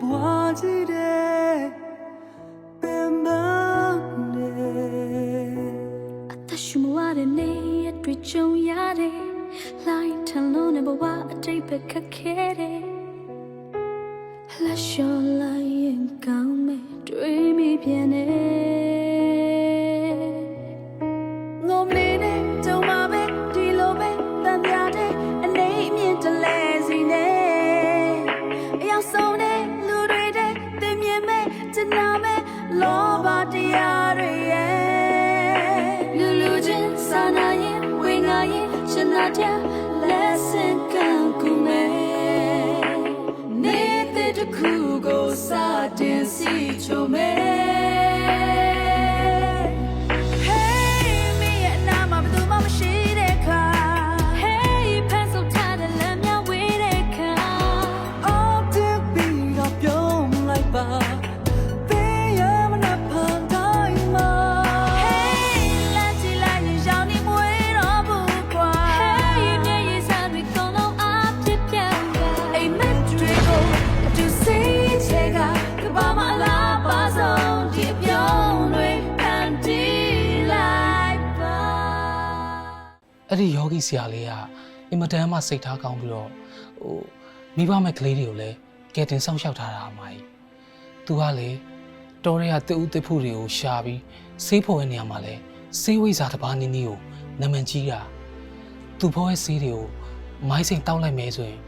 ဘွားကြီးတဲ့ပင်မနဲ့အသက်ရှူမရတဲ့နေ့ရက်တွေကြုံရတယ်လိုက်ထန်လုံးနဲ့ဘဝအတိတ်ပဲခက်ခဲတယ်လက်လျှော်လိုက်ရင်ကောင်းမယ်တွေးမိပြန်နေငုံ အဲ့ဒီယောဂီဆရာလေးကအင်မတန်မှစိတ်ထားကောင်းပြီးတော့ဟိုမိဘမဲ့ကလေးတွေကိုလည်းကဲတင်စောင့်ရှောက်ထားတာအမကြီးသူကလေတော်ရဲကတူဦးတစ်ဖူတွေကိုရှာပြီးဆေးဖို့ရဲ့နေရာမှာလဲဆေးဝိဇ္ဇာတစ်ပါးနည်းနည်းကိုနမန်ကြီးတာသူဖို့ရဲ့ဆေးတွေကိုမိုင်းစိန်တောက်လိုက်မယ်ဆိုရင်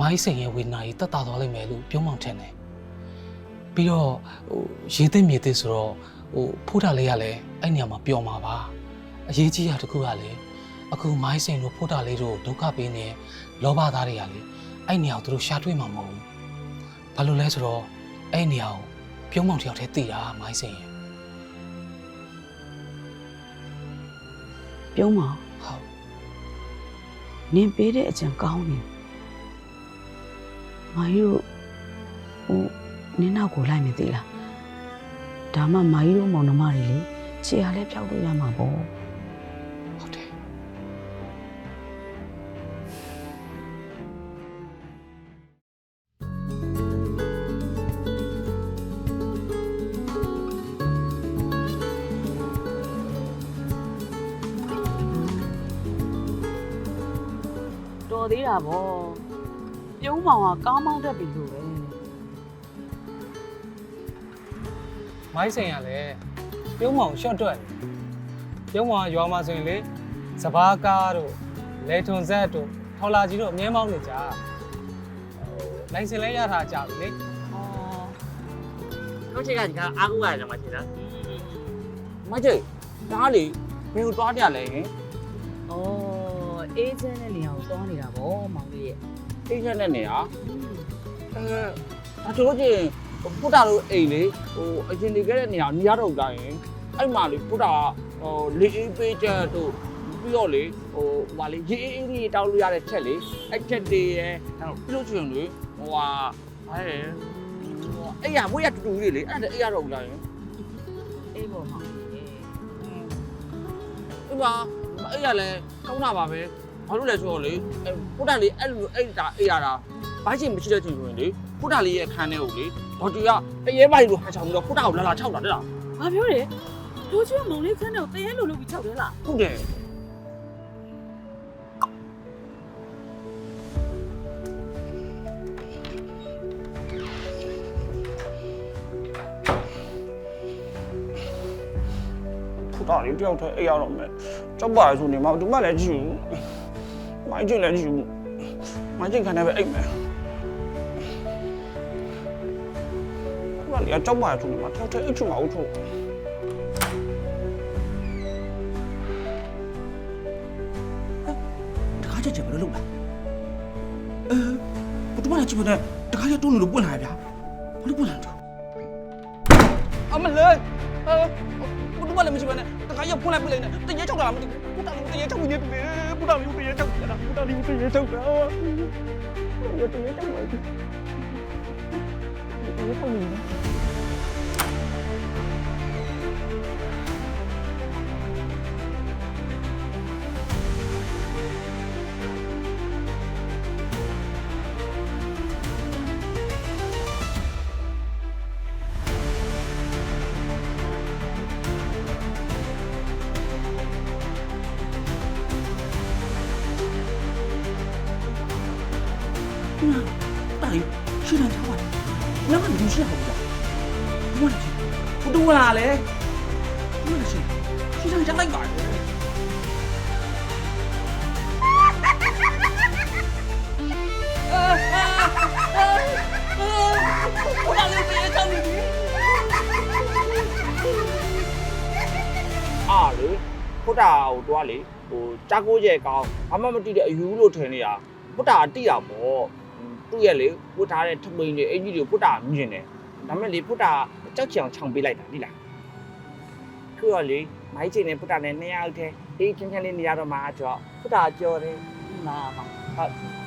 မိုင်းစိန်ရဲ့ဝေဒနာကြီးတက်တာသွားလိမ့်မယ်လို့ပြောမှောင်ထင်တယ်ပြီးတော့ဟိုရေသိမ့်မြေသိဆိုတော့ဟိုဖိုးတာလေးကလည်းအဲ့နေရာမှာပျော်မှာပါအရေးကြီးတာတစ်ခုကလည်း အခုမိုင်းစိန်တို့ဖိုးတာလေးတို့ဒုက္ခပေးနေလောဘသားတွေကလေအဲ့နေရာကိုသူတို့ရှာတွေ့မှာမဟုတ်ဘူးဘာလို့လဲဆိုတော့အဲ့နေရာကိုပြုံးမောင်တယောက်တည်းတည်တာမိုင်းစိန်ရဲ့ပြုံးမဟုတ်နင်ပေးတဲ့အကြံကောင်းနေမာကြီးတို့ဟိုနင်းနောက်ကိုလိုက်မသေးလားဒါမှမာကြီးတို့မောင်နှမတွေလေခြေအားလဲဖြောက်လို့ရမှာပေါ့ တော်သေးတာဗောပြုံးမောင်ကကောင်းမောင်းတတ်ပြီလို့ပဲမိုင်းစိန်ကလည်းပြုံးမောင်ရှော့တွက်တယ်ပြုံးမောင်ကရွာမှာဆိုရင်လေစဘာကားတို့လေထွန်ဆက်တို့ထော်လာကြီးတို့အမြဲမောင်းနေကြဟိုလိုင်စင်လဲရထားကြပြီလေတော့ချိန်ကဒီကအားကိုးရတယ်မှာချိန်လားမချိတ်ဒါလေဘယ်ကိုတွားပြလဲဟင်ဩ အေးချမ်းတဲ့နေရာကိုသွားနေတာဗောမောင်လေးရဲ့သိချက်နဲ့နေရအဲအချိုးချင်းဖုတာတို့အိမ်လေဟိုအရင်နေခဲ့တဲ့နေရာနေရာတော့တိုင်းအဲ့မှာလေဖုတာဟိုလေအေးပေးချက်တို့ပြီးတော့လေဟိုဟိုလေရေးအေးလေးတောက်လို့ရတဲ့ချက်လေအဲ့ချက်တွေရဲ့အဲ့တော့ပြလို့ချင်လေဟိုဟာအဲအဲ့ရမွေးရတူတူလေးလေအဲ့ဒါအဲ့ရတော့တိုင်းအေးဗောမောင်လေးရဲ့ဒီမှာအဲ့ရလဲကောင်းတာပါပဲ ဘာလို့လဲဆိုတော့လေအဲ့ဖုတ်တာလေးအဲ့လိုအဲ့ဒါအဲ့ရတာဘာချင်းမရှိတဲ့ချိန်ဆိုရင်လေဖုတ်တာလေးရဲ့ခန်းထဲကိုလေဒေါ်တူကတရေပိုင်လိုဟန်ချောင်းပြီးတော့ဖုတ်တာကိုလာလာခြောက်တာတဲ့လားဘာပြောလဲလူချင်းမောင်လေးခန်းတော့တရေလိုလုပ်ပြီးခြောက်တယ်လားဟုတ်တယ်ဖုတ်တာလေးတယောက်တည်းအဲ့ရတော့မယ်ကြောက်ပါလေဆိုနေမှာဒီမှလည်းကြည့်ဘူး မိုင်းကျင်လည်းကြည့်ဘူးမိုင်းကျင်ခန်းထဲပဲအိတ်မယ်ဘာလဲကြောက်ပါလေဆိုနေမှာတယောက်တည်းအိတ်ချင်မှာဟုတ်ထုတ်တခါချက်ချက်ဘယ်လိုလုပ်လဲအဲဘယ်သူမှလည်းကြည့်မနဲ့တခါချက်တွန်းလို့ပွင့်လာရဗျာဘာလို့ပွင့်လာတော့အမလေးအဲဘယ်သူမှလည်းမရှိမနဲ့တခါချက်ဖွင့်လိုက်ပြလိုက်နဲ့တရေချောက်တာမသိဘူးပူတာလေးတရေချောက်နေတ ယ်ပူတာလေးတရေချောက်တာပူတာလေးတရေချောက်တာရတရေချောက်ပါဘူးတရေချောက် ဘူးရှိအောင်လားဘုရားရှင်ဘုတူလာလေဘုရားရှင်ရှိစမ်းကြလိုက်ပါလေဘုရားလေးပြေးချောင်းနေပြီအားလေဖုတ်တာကိုတွားလေဟိုကြာကိုရဲ့ကောင်းဘာမှမတိတဲ့အယူလို့ထင်နေတာဖုတ်တာတိတာပေါ့ သူ့ရဲ့လေဝတ်ထားတဲ့ထမိန်တွေအင်ကြီးတွေဖုတ်တာမြင်တယ်ဒါမဲ့လေဖုတ်တာကြောက်ချင်အောင်ခြောင်ပေးလိုက်တာဒီလားခုတော့လေမိုင်းချိန်နဲ့ဖုတ်တာနဲ့နှစ်ယောက်တည်းအေးချင်းချင်းလေးနေရတော့မှာကြောဖုတ်တာကြော်တယ်နာပါဟုတ်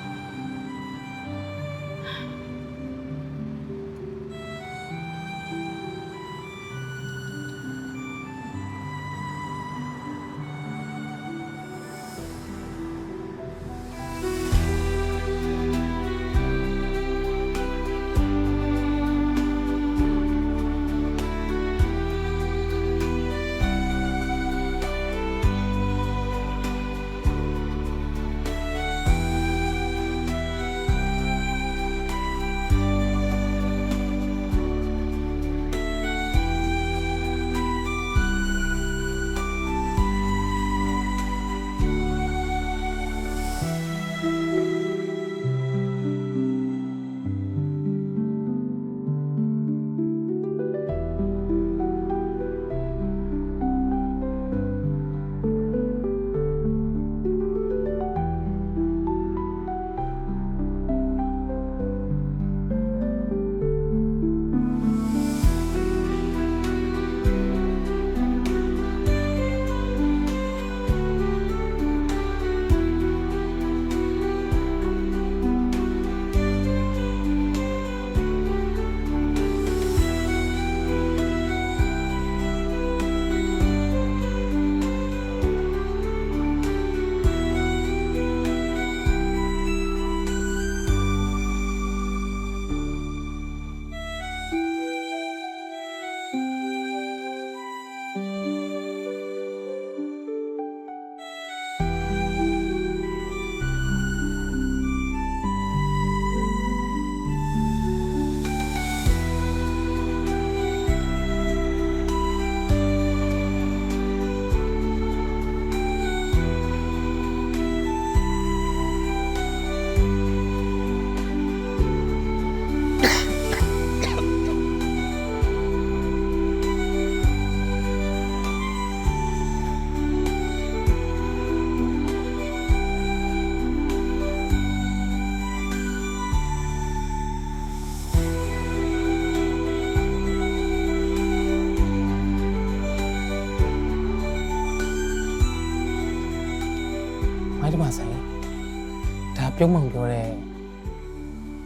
ပြုံးမှောင်ပြောတဲ့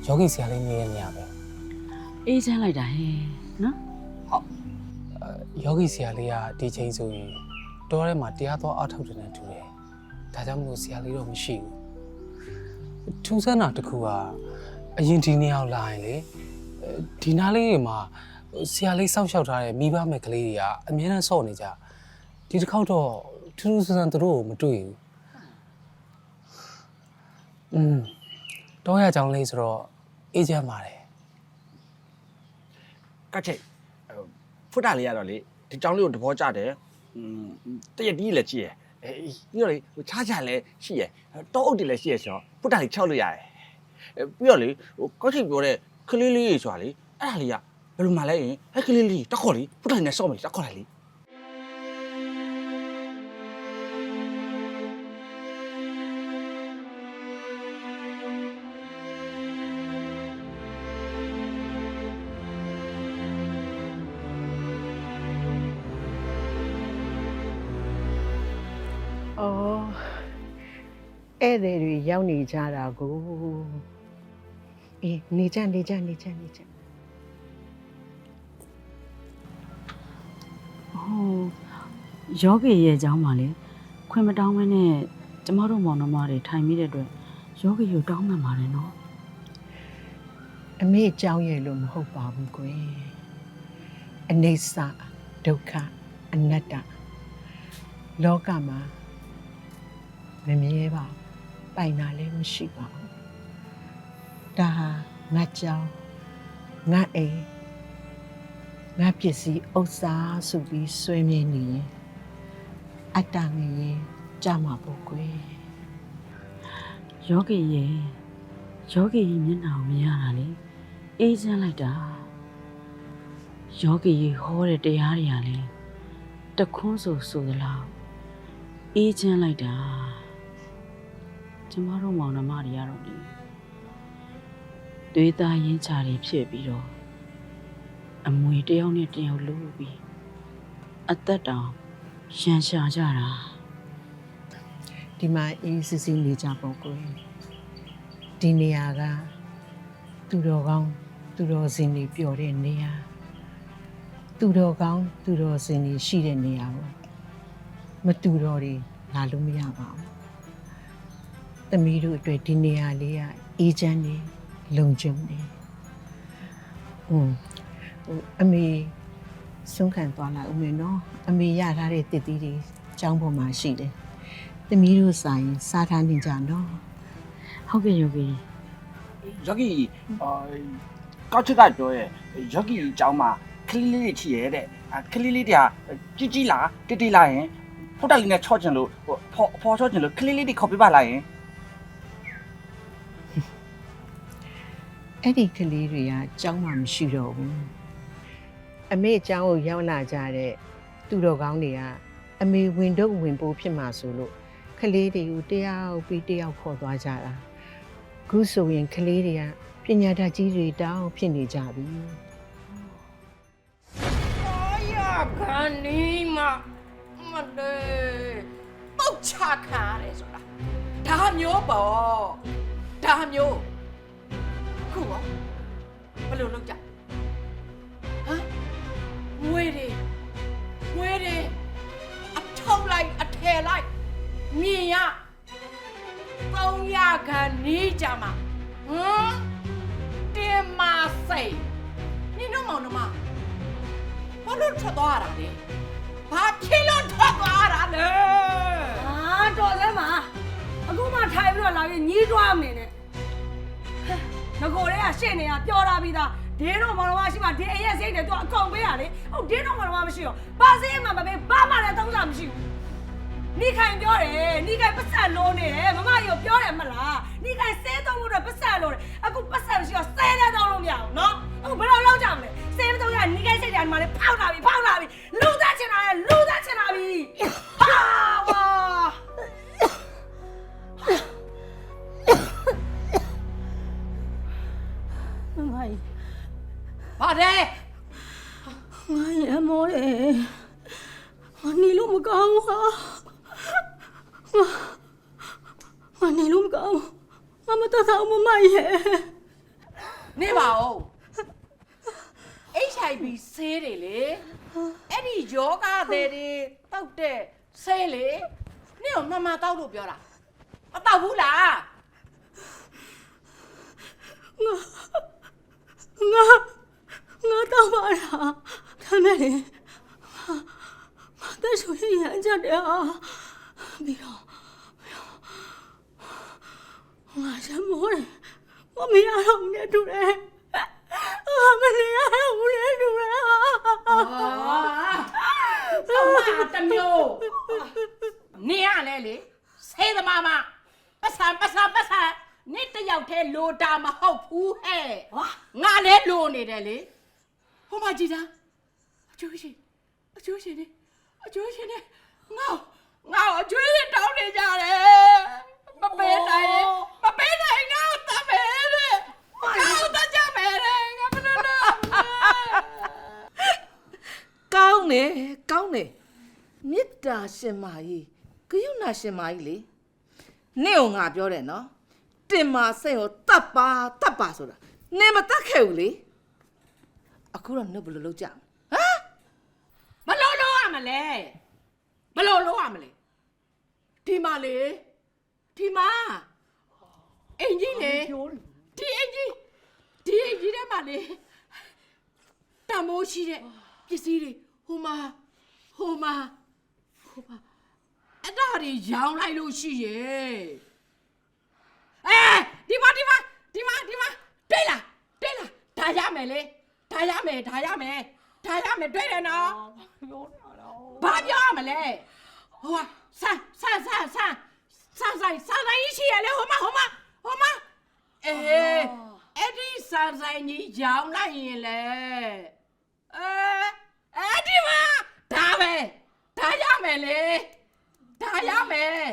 ယောဂီဆရာလေးနေတဲ့နေရာပဲအေးချမ်းလိုက်တာဟဲ့နော်ယောဂီဆရာလေးကဒီချိန်ဆိုရင်တောထဲမှာတရားတော်အထောက်တယ်နဲ့တူတယ်ဒါကြောင့်မလို့ဆရာလေးတော့မရှိဘူးထူးဆန်းတာတစ်ခုကအရင်ဒီနေရာကိုလာရင်လေအဲဒီနားလေးတွေမှာဆရာလေးစောင့်ရှောက်ထားတဲ့မိဘမဲ့ကလေးတွေကအများနဲ့ဆော့နေကြဒီတစ်ခေါက်တော့ထူးထူးဆန်းဆန်းသူတို့ကိုမတွေ့ဘူး อืมတော့ရကြောင်လေးဆိုတော့အေးချမ်းပါတယ် ကတ်ချိတ်ဖုတ်တာလေးရတော့လေဒီကြောင်လေးကိုသဘောကျတယ်อืมတရက်တီးလည်းကြည့်ရအေးပြီးတော့လေဟိုချားချာလည်းရှိရတောအုပ်တွေလည်းရှိရဆိုတော့ဖုတ်တာလေးခြောက်လို့ရတယ်အဲပြီးတော့လေဟိုကတ်ချိတ်ပြောတဲ့ကလေးလေးကြီးဆိုတာလေအဲ့ဒါလေးကဘယ်လိုမှလဲရင်အဲ့ကလေးလေးတက်ခေါ်လေဖုတ်တာလေးနဲ့စော့မယ်တက်ခေါ်လိုက်လေ ။ ဧည့်သည်တွေရောက်နေကြတာကိုအေးနေကြနေကြနေကြနေကြဟိုယောဂီရဲ့အကြောင်းပါလေခွင့်မတောင်းမနဲ့ကျမတို့မောင်နှမတွေထိုင်မိတဲ့အတွက်ယောဂီကိုတောင်းမှန်ပါတယ်နော်အမေအကြောင်းရဲ့လို့မဟုတ်ပါဘူးကွယ်။အနေဆာဒုက္ခအနတ္တလောကမှာမမြဲပါဘူး ပိုင်တာလည်းမရှိပါဘူး။ဒါဟာငါကြောင်းငါအိမ်ငါပစ္စည်းဥစ္စာဆိုပြီးဆွေးမြင်နေရင်အတ္တငရေကြမှာပေါ့ကွယ်ယောဂီရဲ့ယောဂီရဲ့မျက်နှာကိုမြင်ရတာလေအေးချမ်းလိုက်တာယောဂီရဲ့ဟောတဲ့တရားတွေကလေတခွန်းဆိုဆိုသလားအေးချမ်းလိုက်တာ ကျမတို့မောင်နှမတွေကတော့လေသွေးသားရင်းချာတွေဖြစ်ပြီးတော့အမွေတစ်ယောက်နဲ့တစ်ယောက်လို့ပြီးအသက်တောင်ရှန်ရှာကြတာဒီမှာအေးစစ်စစ်နေကြပေါ့ကွယ်ဒီနေရာကသူတော်ကောင်းသူတော်စင်တွေပျော်တဲ့နေရာသူတော်ကောင်းသူတော်စင်တွေရှိတဲ့နေရာကိုမတူတော်တွေလာလို့မရပါဘူး သမီးတို့အတွက်ဒီနေရာလေးကအေးချမ်းနေလုံခြုံနေอืมဟိုအမေဆုံးခံသွားလိုက်ဦးမယ်နော်အမေရထားတဲ့တစ်သီးတွေကျောင်းပေါ်မှာရှိတယ်သမီးတို့ဆိုင်စားထားနေကြနော်ဟုတ်ကဲ့ယောဂီယောဂီအာကောက်ချစ်ကပြောရဲ့ယောဂီအကြောင်းမှာခလေးလေးတွေချီရဲတဲ့အာခလေးလေးတွေကကြီးကြီးလားတိတိလားရင်ဖုတ်တက်လေးနဲ့ချော့ကျင်လို့ဟိုဖော်ဖော်ချော့ကျင်လို့ခလေးလေးတွေခေါ်ပြပါလားယင် အဲ့ဒီကလေးတွေကကြောင်းမှမရှိတော့ဘူးအမေအကြောင်းကိုရောက်လာကြတဲ့သူတော်ကောင်းတွေကအမေဝင်တော့ဝင်ပိုးဖြစ်မှာဆိုလို့ကလေးတွေကိုတယောက်ပြီးတယောက်ခေါ်သွားကြတာခုဆိုရင်ကလေးတွေကပညာတတ်ကြီးတွေတောင်းဖြစ်နေကြပြီအာရခံနေမှမတေပုတ်ချခါရဲဆိုတာဒါမျိုးပေါ့ဒါမျိုး ခုရောဘယ်လိုလုပ်ကြဟမ်ငွေတွေငွေတွေအထောက်လိုက်အထယ်လိုက်မြင်ရ300ခန်းနေကြမှာဟမ်တင်မစိတ်နင်တို့မောင်နှမဘာလို့ထွက်သွားရတာလဲဘာဖြစ်လို့ထွက်သွားရတာလဲ အာတော်စမ်းပါအခုမှထိုင်ပြီးတော့လာပြီးညီးတွားမနေနဲ့ဟဲ့ ငကိုတွေကရှင့်နေတာပျော်တာပြီးသားဒင်းတော့မောင်တော်မရှိမှဒီအိမ်ရဲ့စိတ်တွေသူအကုန်ပေးရလေဟုတ်ဒင်းတော့မောင်တော်မရှိတော့ဘာစိတ်မှမပေးဘာမှလည်းသုံးစားမရှိဘူးနိခိုင်ပြောတယ်နိခိုင်ပတ်ဆက်လုံးနေတယ်မမကြီးကိုပြောတယ်မလားနိခိုင်စဲသုံးဖို့တော့ပတ်ဆက်လုံးတယ်အခုပတ်ဆက်မရှိတော့စဲတဲ့သုံးလို့မရဘူးနော်အခုဘယ်လိုလုပ်ကြမလဲစဲမသုံးရနိခိုင်စိတ်တွေဒီမှာလေဖောက်လာပြီဖောက်လာပြီလူသားချင်တာလေလူသားချင်တာပြီဟာဝါ ဘာလဲငါရမောတယ်ငါနေလို့မကောင်းဘူးဟာငါငါနေလို့မကောင်းဘူးငါမတတ်တော့မမရဲ့နေပါဦး HIV ဆေးတွေလေအဲ့ဒီယောဂတဲ့တွေတောက်တဲ့ဆေးလေနင့်ကိုမမတောက်လို့ပြောတာမတောက်ဘူးလားငါငါ တော့ပါလားဒါမဲ့လေငါတက်ဆိုရင်ရကြတယ်ဟာပြီးတော့ငါရမောတယ်မမရတော့ဘူးနဲ့တူတယ်ငါမနေရတော့ဘူးနဲ့တူတယ်ဟာအမတမျိုးနေရလဲလေဆေးသမားမပတ်စံပတ်စံပတ်စံနေတယောက်တည်းလိုတာမဟုတ်ဘူးဟဲ့ငါလည်းလိုနေတယ်လေ ဟိုမကြည့်တာအကျိုးရှင်အကျိုးရှင်နေအကျိုးရှင်နေငါငါအကျိုးရှင်တောင်းနေကြတယ်မပေးနိုင်ရင်မပေးနိုင်ငါတတ်မယ်တဲ့ငါတတ်ကြမယ်တဲ့ငါမလို့လို့ကောင်းတယ်ကောင်းတယ်မေတ္တာရှင်မာကြီးဂယုဏရှင်မာကြီးလေနေ့ကငါပြောတယ်နော်တင်မာစိတ်ကိုတတ်ပါတတ်ပါဆိုတာနေမတတ်ခဲ့ဘူးလေ အခုတော့နှုတ်ဘယ်လိုလုပ်ကြမလဲဟမ်ဘလို့လို့ရမလဲဘလို့လို့ရမလဲဒီမှာလေဒီမှာအင်ကြီးလေဒီအင်ကြီးဒီအင်ကြီးထဲမှာလေတမိုးရှိတဲ့ပစ္စည်းတွေဟိုမှာဟိုမှာဟိုမှာအဲ့ဒါတွေရောင်းလိုက်လို့ရှိရဲ့အဲဒီမှာဒီမှာဒီမှာဒီမှာတွေ့လားတွေ့လားဒါရမယ်လေ ဒါရမယ်ဒါရမယ်ဒါရမယ်တွေ့တယ်နော်ဘာပြောရမလဲဟိုကဆန်းဆန်းဆန်းဆန်းဆန်းဆိုင်ဆန်းဆိုင်ကြီးရှိရလေဟိုမဟိုမဟိုမအေးအဲ့ဒီဆန်းဆိုင်ကြီးရောင်းလိုက်ရင်လေအဲအဲ့ဒီမှာဒါပဲဒါရမယ်လေဒါရမယ်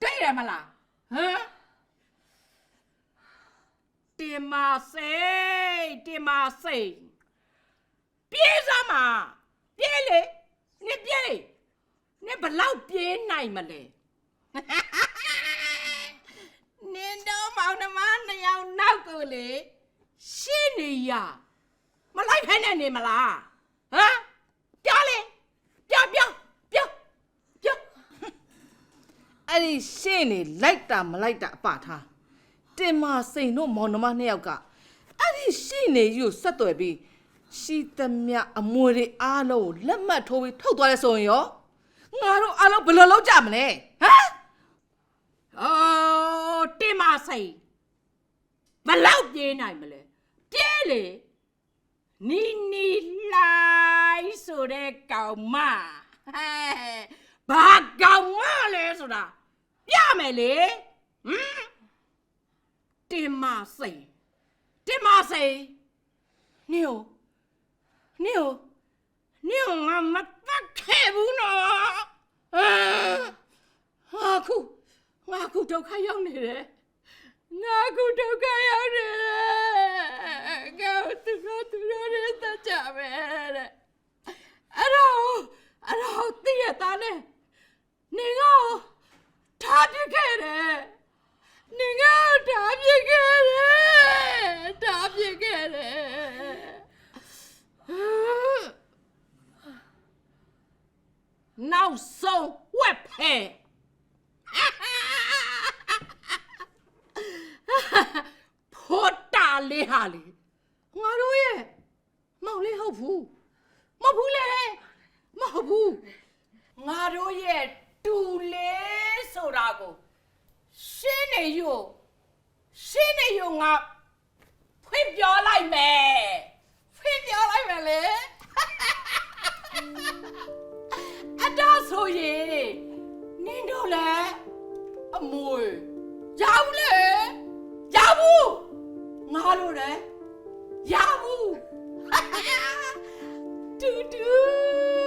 တွေ့ရမလားဟမ် တင်မစိတ်တင်မစိတ်ပြေးစမ်းမှာပြေးလေနင်ပြေးလေနင်ဘလောက်ပြေးနိုင်မလဲနင်တော့မောင်နှမနှစ်ယောက်နောက်ကိုလေရှင်းနေရမလိုက်ဖဲနဲ့နေမလားဟမ်ပြောလေပြောပြောပြောပြောအဲ့ဒီရှင်းနေလိုက်တာမလိုက်တာအပထား တင်မစိန်တို့မောင်နှမနှစ်ယောက်ကအဲ့ဒီရှင်းနေယူဆက်သွယ်ပြီးရှိသမျှအမွေတွေအားလုံးကိုလက်မှတ်ထိုးပြီးထုတ်သွားလဲဆိုရင်ရောငါတို့အားလုံးဘယ်လိုလုပ်ကြမလဲဟမ်အော်တင်မစိတ်ဘလောက်ပြေးနိုင်မလဲပြေးလေနီနီလိုက်ဆိုတဲ့ကောင်မဟဲ့ဘာကောင်မလဲဆိုတာပြမယ်လေဟမ် တင်မစိန်တင်မစိန်နေဟိုနေဟိုနေဟိုငါမတတ်ခဲ့ဘူးနော်ဟာခုငါခုဒုက္ခရောက်နေတယ်ငါခုဒုက္ခရောက်နေတယ်ငါသူကသူတို့နဲ့တတ်ကြပဲတဲ့အဲ့တော့အဲ့တော့တည့်ရတာနဲ့နေငါ့ကိုထားပြခဲ့တယ် နေငါ့ကိုထားပြစ်ခဲ့တယ်ထားပြစ်ခဲ့တယ်နောက်ဆုံးဝက်ဖဲဖောတာလေးဟာလေငါတို့ရဲ့မောင်လေးဟုတ်ဘူးမဟုတ်ဘူးလေမဟုတ်ဘူးငါတို့ရဲ့တူလေးဆိုတာကို ရှင်းနေယူရှင်းနေယူငါဖွင့်ပြောလိုက်မယ်ဖွင့်ပြောလိုက်မယ်လေအတားဆိုရင်နင်တို့လည်းအမွေရောက်လေရဘူးငါတို့လည်းရဘူးတူတူပဲတူ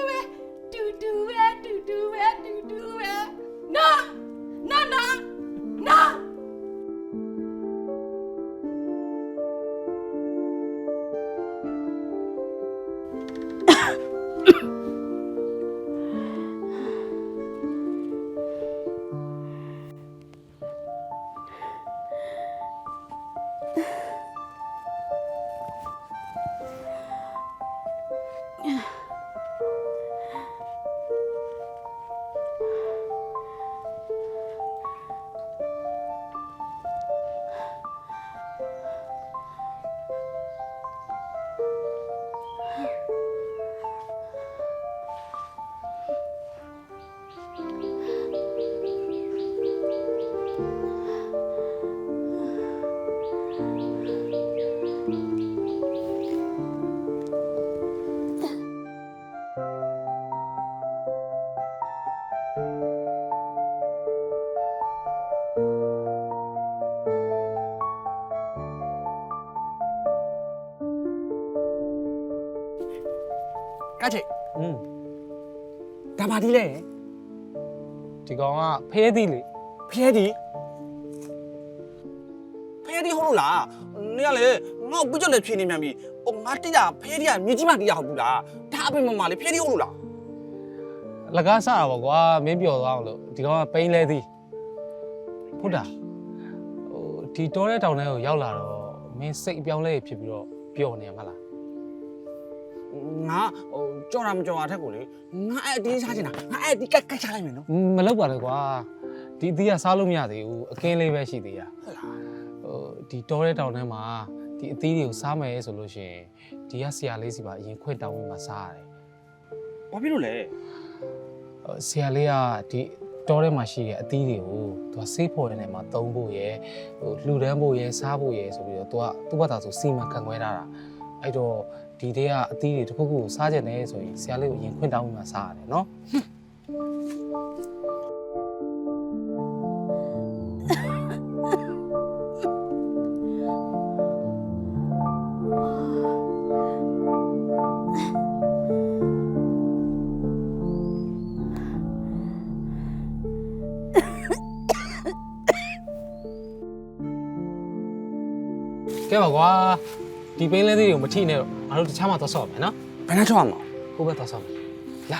ဒါပါဒီလေဒီကောင်ကဖဲသီးလေဖျဲဒီဖျဲဒီဟုတ်လို့လားနေရလေငေါ့ပြကြလေဖြင်းနေမြန်ပြီဟိုငါတိရဖျဲဒီကမြေကြီးမတိရဟုတ်ဘူးလားဒါအပင်မမလေးဖျဲဒီဟုတ်လို့လားလကားစတာပေါ့ကွာမင်းပျော်သွားအောင်လို့ဒီကောင်ကပိန်းလဲသီးဟုတ်တာဟိုဒီတောတဲ့တောင်ထဲကိုရောက်လာတော့မင်းစိတ်အပြောင်းလဲဖြစ်ပြီးတော့ပျော်နေရမလား ငါဟိုကြော်တာမကြော်တာထက်ကိုလေငါအဲ့ဒီစားချင်တာငါအဲ့ဒီကတ်ကတ်ချလိုက်မယ်နော်မလောက်ပါနဲ့ကွာဒီအသီးကစားလို့မရသေးဘူးအကင်းလေးပဲရှိသေးရဟုတ်လားဟိုဒီတောတဲ့တောင်ထဲမှာဒီအသီးတွေကိုစားမယ်ဆိုလို့ရှိရင်ဒီကဆရာလေးစီပါအရင်ခွင့်တောင်းပြီးမှစားရတယ်ဘာဖြစ်လို့လဲဟိုဆရာလေးကဒီတောထဲမှာရှိတဲ့အသီးတွေကိုသူကဆေးဖော်တဲ့နေရာမှာသုံးဖို့ရယ်ဟိုလှူဒန်းဖို့ရယ်စားဖို့ရယ်ဆိုပြီးတော့သူကသူ့ဘက်သာဆိုစီမံခန့်ခွဲထားတာအဲ့တော့ ဒီတဲကအသီးတွေတစ်ခုခုကိုစားကြတယ်ဆိုရင်ဆရာလေးကိုရင်ခွင့်တောင်းပြီးမှစားရတယ်နော်ကဲပါကွာဒီပင်းလဲသေးတွေကိုမထိနဲ့တော့ငါ တို့တခြားမှာသွားဆော့မယ်နော်ဘယ်နဲ့ချောင်းမှာကိုယ့်ဘက်သွားဆော့မယ်လာ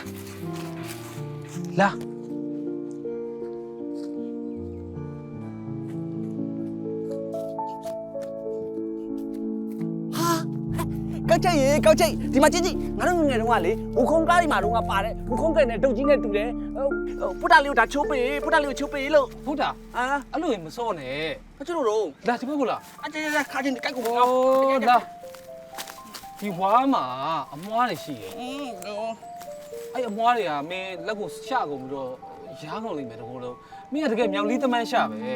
လာကောက်ချိတ်ရေကောက်ချိတ်ဒီမှာကြည့်ကြည့်ငါတို့ငယ်ငယ်တုန်းကလေဘူခုံကားဒီမှာတုန်းကပါတယ်ဘူခုံကဲနဲ့တုတ်ကြီးနဲ့တူတယ်ဟိုဟိုပုတ္တလေးကိုဒါချိုးပေးပုတ္တလေးကိုချိုးပေးလို့ဟုတ်တာအာအဲ့လိုရင်မဆော့နဲ့ဘာကျလို့တော့လာဒီဘက်ကိုလာအကြေကြေခါချင်းကြိုက်ကိုโอ้ငါလာ ဒီဝါမှာအမွားတွေရှိတယ်อืมအဲ့အမွားတွေကမင်းလက်ကိုရှကုန်ပြီးတော့ရားကုန်လိမ့်မယ်တကူလုံးမင်းကတကယ်မြောက်လီသမန်းရှပဲ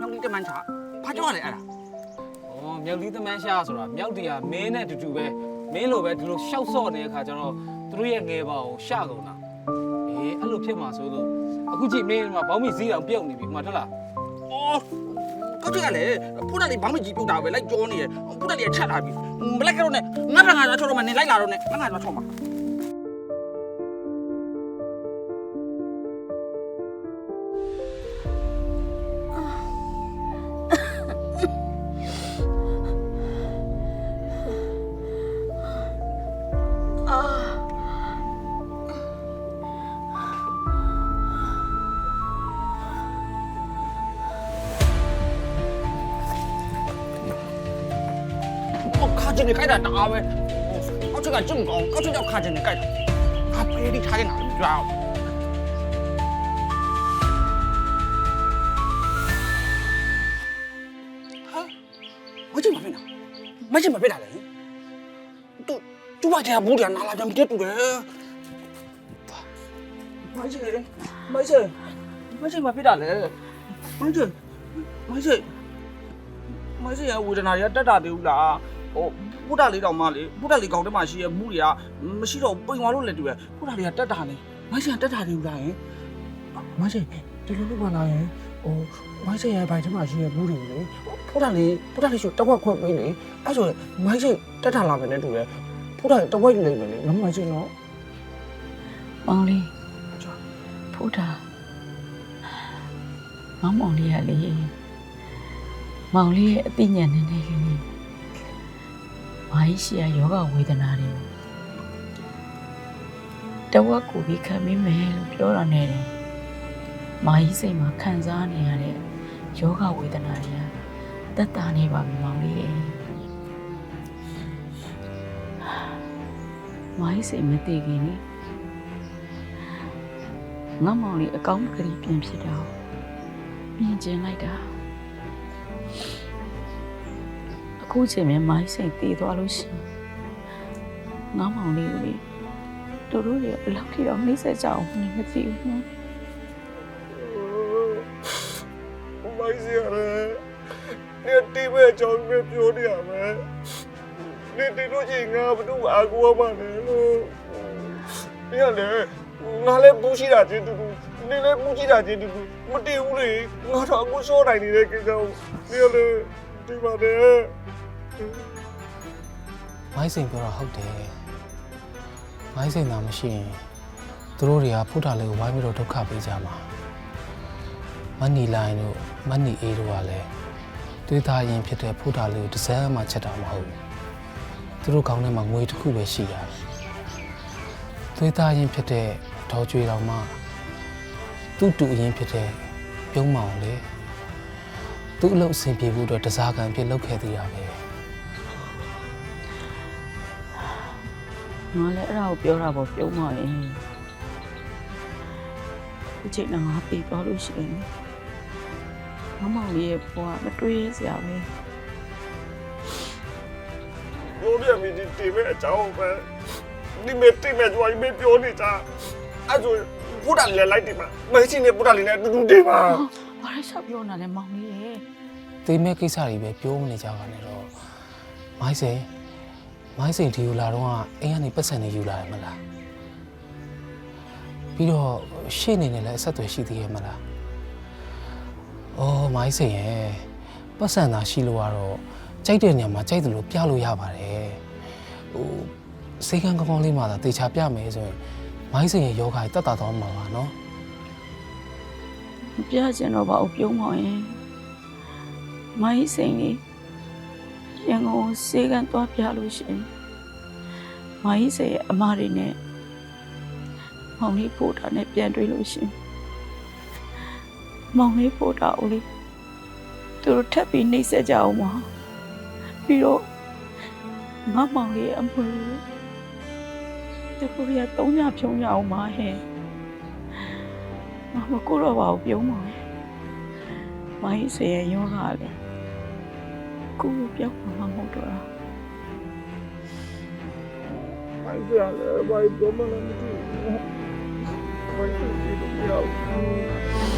နောက်လေးတမန်ချာဘာကြောရလဲအဲ့ဒါဩမြောက်လီသမန်းရှဆိုတာမြောက်တရမင်းနဲ့တူတူပဲမင်းလိုပဲဒီလိုရှောက်ဆော့နေတဲ့ခါကျတော့သူတို့ရဲ့ငယ်ပါကိုရှကုန်တာအေးအဲ့လိုဖြစ်မှာဆိုလို့အခုကြည့်မင်းကဘောင်းမီစည်းအောင်ပြုတ်နေပြီမှတ်ထလားအော် ကောက်ချိတ်ကလေပုတ္တလေးဘာမှကြည့်ပြုတ်တာပဲလိုက်ကြောနေရပုတ္တလေးချက်လာပြီမလိုက်ကြတော့နဲ့ငါဘာငါတော့ချောတော့မနေလိုက်လာတော့နဲ့ငါ ချက်နေခိုက်တာတအားပဲအောက်ချက်ကကျွန့်ကောင်းအောက်ချက်ကြောက်ခါချင်နေခိုက်တာခါပေးပြီးခါချင်တာကြောက်မချင်မပေးနဲ့မချင်မပေးတာလေတူတူပါကြာဘူးကြာနာလာကြံပြတ်တူတယ်မချင်မချင်မချင်မပေးတာလေမချင်မချင်မချင်ရဝေဒနာတွေကတက်တာသေးဘူးလားဟို ဘုဒ္ဓလေးတောင်မှလေဘုဒ္ဓလေးကောင်းတဲ့မှာရှိရမှုတွေကမရှိတော့ပိန်သွားလို့လည်းတူရဘုဒ္ဓလေးကတက်တာနေမစရတက်တာသေးဘူးလားယင်မစရဒီလိုလုပ်ပါလားယင်ဟိုမစရဘိုင်ထဲမှာရှိရမှုတွေလေဘုဒ္ဓလေးဘုဒ္ဓလေးဆိုတက်ဝက်ခွက်ပေးလေအဲ့ဆိုမစရတက်တာလာမယ်နဲ့တူရဘုဒ္ဓတက်ဝက်ယူလိုက်မယ်လေငါမစရနော်မောင်လေးဖူတာမောင်မောင်လေးရလေမောင်လေးရဲ့အသိဉာဏ်နဲ့နေ လေးဘာရှိရယောဂဝေဒနာတွေတဝက်ကိုပြီးခံမိမယ်လို့ပြောတာနဲ့တယ်မာကြီးစိတ်မှာခံစားနေရတဲ့ယောဂဝေဒနာတွေကတက်တာနေပါပြီမောင်လေးရဲ့မာကြီးစိတ်မသိခင်လေငါမောင်လေးအကောင်းကလေးပြန်ဖြစ်တာကိုမြင်ကျင်လိုက်တာ အခုချိန်မှာမိုင်းစိတ်တည်သွားလို့ရှိရင်ငါမောင်လေးကိုလေတို့တို့တွေဘယ်လောက်ထိတော့နှိမ့်ဆက်ကြအောင်မသိဘူးနော်မိုင်းစီရတယ်နေတိမဲ့အကြောင်းပဲပြောနေရမယ်နေတိလို့ချင်းငါဘသူအာကိုမှလည်းလို့နေရလေငါလည်းပူးရှိတာချင်းတူတူနေလည်းပူးရှိတာချင်းတူတူမတည်ဘူးလေငါတော့အခုစောနိုင်နေတဲ့ကိစ္စကိုနေရလေဒီပါလေ မိုင်းစိန်ပြောတာဟုတ်တယ်မိုင်းစိန်သာမရှိရင်သူတို့တွေကဖုတာလေးကိုဝိုင်းပြီးတော့ဒုက္ခပေးကြမှာမနီလိုင်းတို့မနီအေးတို့ကလည်းတွေးသားရင်ဖြစ်တဲ့ဖုတာလေးကိုတစ်စမ်းမှချက်တာမဟုတ်ဘူးသူတို့ကောင်းထဲမှာငွေတစ်ခုပဲရှိတာတွေးသားရင်ဖြစ်တဲ့ဒေါ်ကျွေးတော်မှသူ့တူအရင်ဖြစ်တဲ့ပြုံးမောင်လေသူ့အလုပ်အဆင်ပြေဖို့အတွက်တစားကံဖြစ်လုပ်ခဲ့သေးတာပဲ ငါလည်းအဲ့ဒါကိုပြောတာပေါ့ပြုံးမရင်ဒီချိန်တော့ငါပြေးသွားလို့ရှိရင်ငါမောင်လေးရဲ့ဘဝမတွေးရစရာပဲပြောပြမိဒီတိမဲ့အကြောင်းပဲဒီမဲ့တိမဲ့ကြွားပြီးပြောနေကြအဲ့ဆိုဘုရားလည်းလိုက်တယ်မှာမရှိနေဘုရားလည်းအတူတူတည်ပါဘာလဲရှောက်ပြောနေလဲမောင်လေးရဲ့သေးမဲ့ကိစ္စတွေပဲပြောမနေကြပါနဲ့တော့မိုင်းစိန် မိုင်းစိန်ဒီကိုလာတော့ကအိမ်ကနေပတ်စံနေယူလာတယ်မလားပြီးတော့ရှေ့နေနဲ့လည်းအဆက်အသွယ်ရှိသေးရဲ့မလားအော်မိုင်းစိန်ရဲ့ပတ်စံသာရှိလို့ကတော့ကြိုက်တဲ့နေရာမှာကြိုက်တယ်လို့ပြလို့ရပါတယ်ဟိုစေကန်းကောင်းကောင်းလေးမှသာတေချာပြမယ်ဆိုရင်မိုင်းစိန်ရဲ့ယောဂါကြီးတက်တာတော့မှာပါနော်မပြချင်တော့ပါဘူးပြုံးမောင်ရင်မိုင်းစိန်လေး ရန်ကုန်စေကန်သွားပြလို့ရှရင်မိုင်းစိန်ရဲ့အမတွေနဲ့မောင်လေးပို့တာနဲ့ပြန်တွေ့လို့ရှရင်မောင်လေးပို့တာဦးလေးသူတို့ထပ်ပြီးနှိမ့်ဆက်ကြအောင်ပါပြီးတော့ငါမောင်လေးရဲ့အမွေသူကိုရသုံးညဖြုံးရအောင်ပါဟဲ့မမကိုတော့ပါဘူးပြုံးပါမယ်။မိုင်းစေရယောဂလေကို ကိုပြောက်မှာမဟုတ်တော့တာမိုင်းစရာလည်းဘာပြောမှလည်းမသိဘူးမိုင်း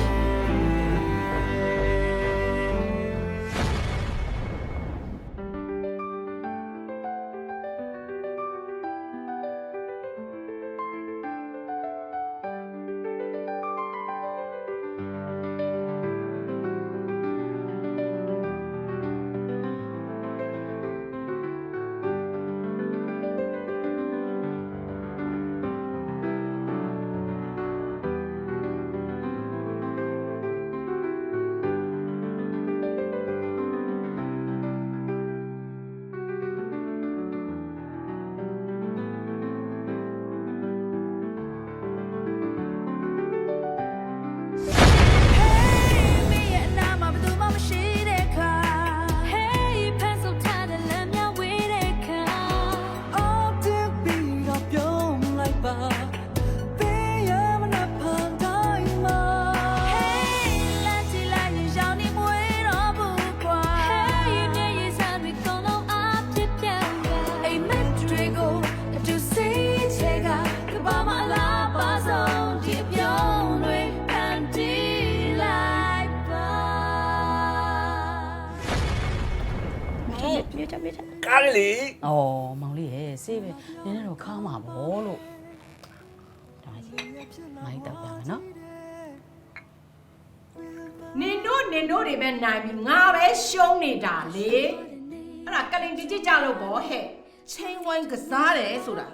လေ။အော်မောင်လေးရဲ့ဆေးပဲနည်းနည်းတော့ခါမှာပေါ့လို့ဒါကြီးမိုင်းတော့ပြမယ်နော်နင်တို့နင်တို့တွေပဲနိုင်ပြီးငါပဲရှုံးနေတာလေအဲ့ဒါကလင်ကြည့်ကြည့်ကြလို့ဗောဟဲ့ချင်းဝိုင်းကစားတယ်ဆိုတာ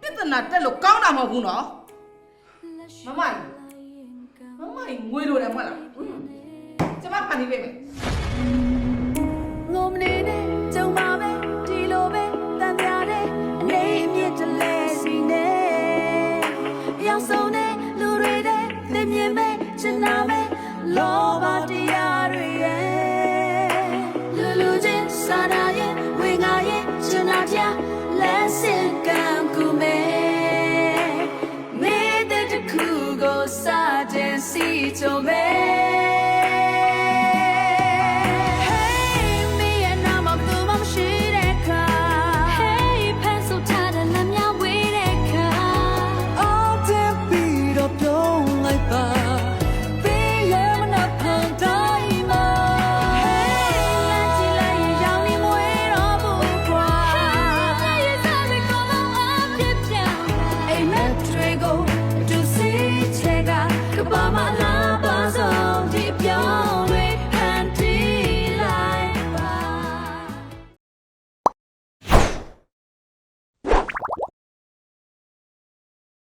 ပြဿနာတက်လို့ကောင်းတာမဟုတ်ဘူးနော်မမကြီးမမကြီးငွေလိုတယ်မဟုတ်လားอืมကျမဖန်နေပေးမယ် ငုံမနေနဲ့ လော